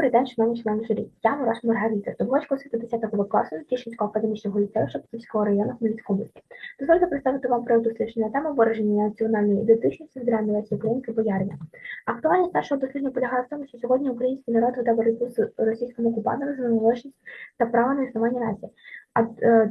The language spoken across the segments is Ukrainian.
Добрий день, шановні члени журі. Я Мураш Маргарита, довгочка освіти 10 класу Тішинського академічного ліцею Шепетівського району Хмельницької області. Дозвольте представити вам проект дослідження теми вираження національної ідентичності в древній версії української боярня. Актуальність нашого дослідження полягає в тому, що сьогодні український народ веде боротьбу з російським окупантом за належність та право на існування нації. А е,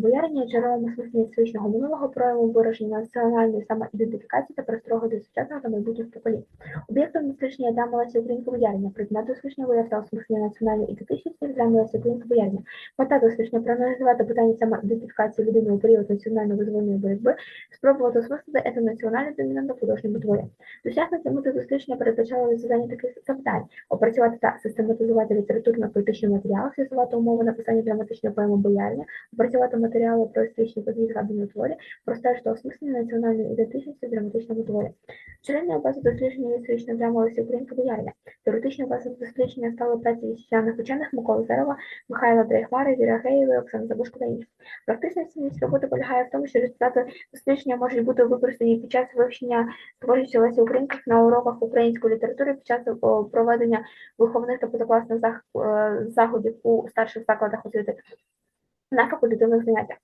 боярні є джерелом осмислення історичного минулого прояву вираження національної самоідентифікації та перестрого до сучасного та майбутніх поколінь. Об'єктом дослідження дами Лесі Української боярня, предмет дослідження виявляє осмислення національної ідентичності Лесі Української боярня. Мета дослідження проаналізувати питання самоідентифікації людини у період національно-визвольної боротьби, спробувати осмислити етнонаціональне домінант в художньому творі. Досягнути мети дослідження передбачало розв'язання таких завдань, опрацювати та систематизувати літературно-політичні матеріали, з'ясувати умови написання драматичної поеми боярня, опрацювати матеріали про історичні події згадані у творі, простежити осмислення національної ідентичності в драматичному творі. Джерельна база дослідження історичної драми Лесі Українська боярня. Теоретична база дослідження стали праці вітчизняних учених Миколи Зерова, Михайла Дрейхмари, Віра Геєва, Оксана Забушко та інших. Практична цінність роботи полягає в тому, що результати дослідження можуть бути використані під час вивчення творчості Лесі Українки на уроках української літератури під час проведення виховних та позакласних е, заходів у старших закладах освіти na não do nada.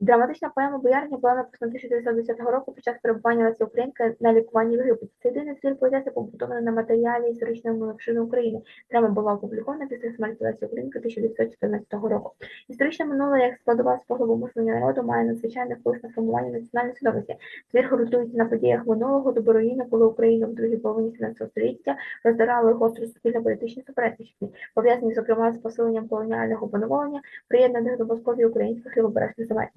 Драматична поема Боярня була написана 1910 року під час перебування Лесі Українки на лікуванні в Єгипті. Це єдиний твір поезії, побудований на матеріалі історичної мовчини України. Драма була опублікована після смерті Лесі Українки 1914 року. Історичне минуле, як складова способу мислення народу, має надзвичайний вплив на формування національної свідомості. Твір ґрунтується на подіях минулого до коли Україну в другій половині 17 століття роздирали гострі суспільно-політичні суперечності, пов'язані, зокрема, з посиленням колоніального панування, приєднаних до Московії українських лівобережних земель.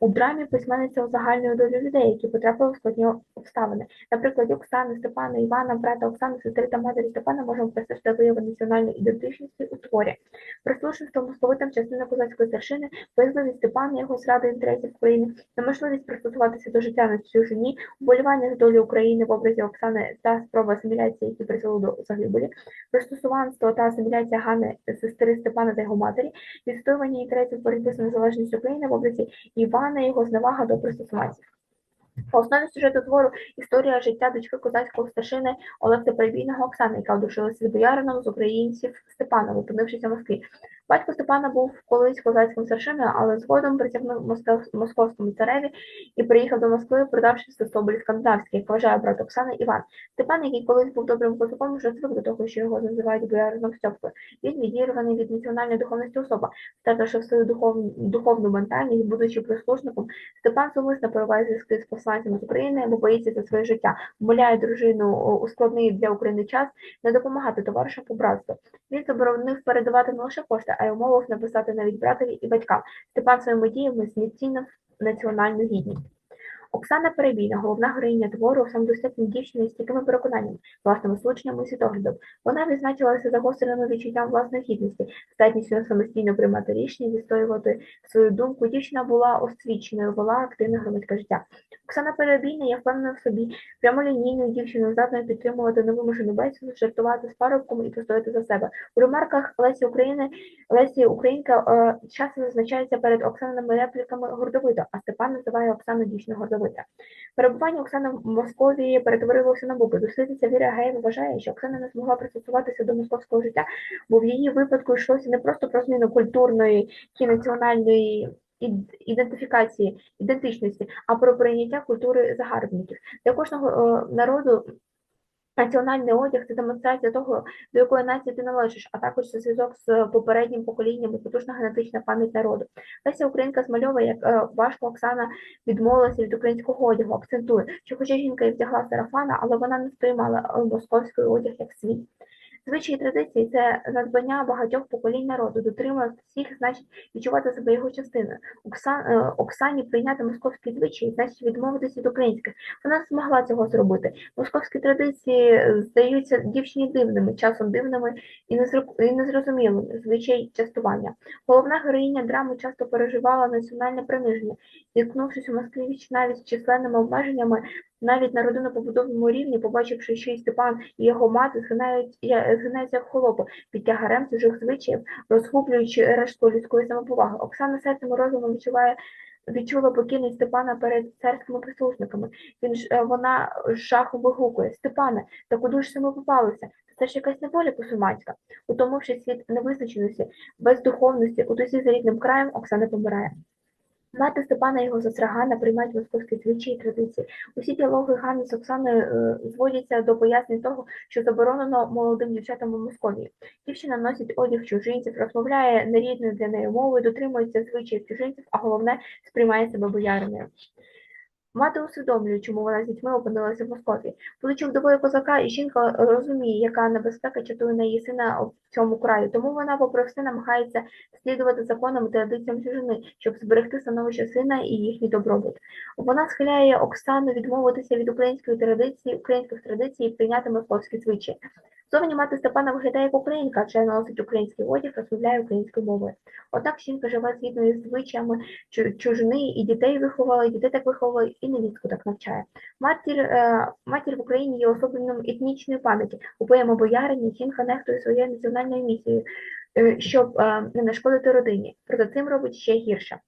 У драмі письменниця узагальнює долю людей, які потрапили в складні обставини. Наприклад, Оксани, Степана, Івана, брата Оксани, сестри та матері Степана можемо простежити вияви національної ідентичності у творі. Прислушництво московитам частини козацької старшини, боязливість Степана, його зради інтересів України, неможливість пристосуватися до життя на чужині, вболівання за долю України в образі Оксани та спроба асиміляції, які призвели до загибелі, пристосуванство та асиміляція Гани, сестри Степана та його матері, відстоювання інтересів боротьби за незалежність України в образі Івана і його зневага до пристосуванців. По основі сюжету твору історія життя дочки козацького старшини Олекса Перебійного Оксани, яка одружилася з боярином з українців Степаном, опинившись у Москві. Батько Степана був колись козацьким старшиною, але згодом притягнув москов- московському цареві і приїхав до Москви, продавши Соболі Скандинавський, як вважає брат Оксани Іван. Степан, який колись був добрим козаком, вже звик до того, що його називають боярином Стьопкою. Він відірваний від національної духовності особа, втративши свою духовну, духовну ментальність, будучи прислужником, Степан зумисно пориває зв'язки з посланцями з України, бо боїться за своє життя, вмовляє дружину у складний для України час не допомагати товаришам по братству. Він заборонив передавати не лише кошти, а й умовив написати навіть братові і батькам. Степан своїми діями зміцнив національну гідність. Оксана Перебійна, головна героїня твору, самодостатня дівчина з такими переконаннями, власними слученнями і світоглядом. Вона відзначилася загостреним відчуттям власної гідності, здатністю самостійно приймати рішення, відстоювати свою думку. Дівчина була освіченою, вела активне громадське життя. Оксана Перебійна є впевнена в собі, прямолінійною дівчиною, здатною підтримувати невимушену бесіду, жартувати з парубком і постояти за себе. У ремарках Лесі України Лесі Українка е, часто зазначається перед Оксаниними репліками гордовито, а Степан називає Оксану дівчиною гордовита. Перебування Оксани в Московії перетворилося на буби. Дослідниця Віра Геєва вважає, що Оксана не змогла пристосуватися до московського життя, бо в її випадку йшлося не просто про зміну культурної чи національної ідентифікації, ідентичності, а про прийняття культури загарбників. Для кожного е, народу національний одяг це демонстрація того, до якої нації ти належиш, а також це зв'язок з попереднім поколінням і потужна генетична пам'ять народу. Леся Українка змальовує, як е, важко Оксана відмовилася від українського одягу, акцентує, що хоча жінка і вдягла сарафана, але вона не сприймала московський одяг як свій. Звичаї традиції це надбання багатьох поколінь народу, дотримувати всіх, значить відчувати себе його частиною. Оксан, е, Оксані прийняти московські звичаї, значить відмовитися від українських. Вона змогла цього зробити. Московські традиції е, здаються дівчині дивними, часом дивними і незрозумілими, звичай частування. Головна героїня драми часто переживала національне приниження, зіткнувшись у Москві навіть з численними обмеженнями, навіть на родинно-побудовому рівні, побачивши, що і Степан і його мати згинаються як холопи під тягарем чужих звичаїв, розгублюючи решту людської самоповаги. Оксана серцем і розумом відчуває відчула покірність Степана перед царськими прислужниками. Він ж е, вона з жахом вигукує Степане, та куди ж ми попалися? Це ж якась неволя посумацька. Утомивши світ невизначеності, бездуховності, у тусі за рідним краєм Оксана помирає. Мати Степана його застрагана приймають московські звичаї і традиції. Усі діалоги Ганни з Оксаною е, зводяться до пояснень того, що заборонено молодим дівчатам у Московії. Дівчина носить одяг чужинців, розмовляє нерідною для неї мовою, дотримується звичаїв чужинців, а головне сприймає себе бояриною. Мати усвідомлює, чому вона з дітьми опинилася в Москві. Будучи вдовою козака, і жінка розуміє, яка небезпека чатує на її сина в цьому краї. Тому вона, попри все, намагається слідувати законам і традиціям чужини, щоб зберегти становище сина і їхній добробут. Вона схиляє Оксану відмовитися від української традиції, українських традицій і прийняти московські звичаї. Зовні мати Степана виглядає як українка, адже носить український одяг, розмовляє українською мовою. Однак жінка живе згідно із звичаями чужини, і дітей виховала, і дітей так виховала, і невістку так навчає. Матір, е, матір в Україні є особленням етнічної пам'яті. У поєму боярині жінка нехтує своєю національною місією, е, щоб е, не нашкодити родині. Проте цим робить ще гірше.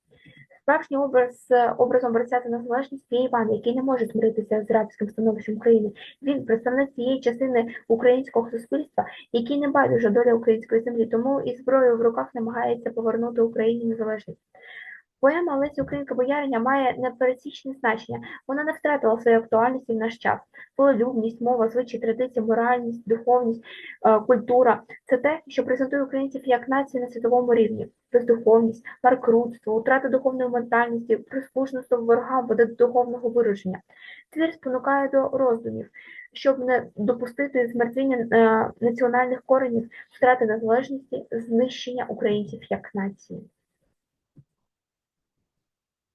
Справжній образ е, образом за незалежність є Іван, який не може змиритися з рабським становищем країни. Він представник цієї частини українського суспільства, який не байдуже доля української землі, тому і зброєю в руках намагається повернути Україні незалежність. Поема Лесі Українка Бояриня має непересічне значення. Вона не втратила своєї актуальності в наш час. Волелюбність, мова, звичаї, традиції, моральність, духовність, е, культура це те, що презентує українців як націю на світовому рівні. Бездуховність, маркрутство, утрата духовної ментальності, прислужництво ворогам веде до духовного вираження. Твір спонукає до роздумів, щоб не допустити змертвіння е, національних коренів, втрати незалежності, знищення українців як нації.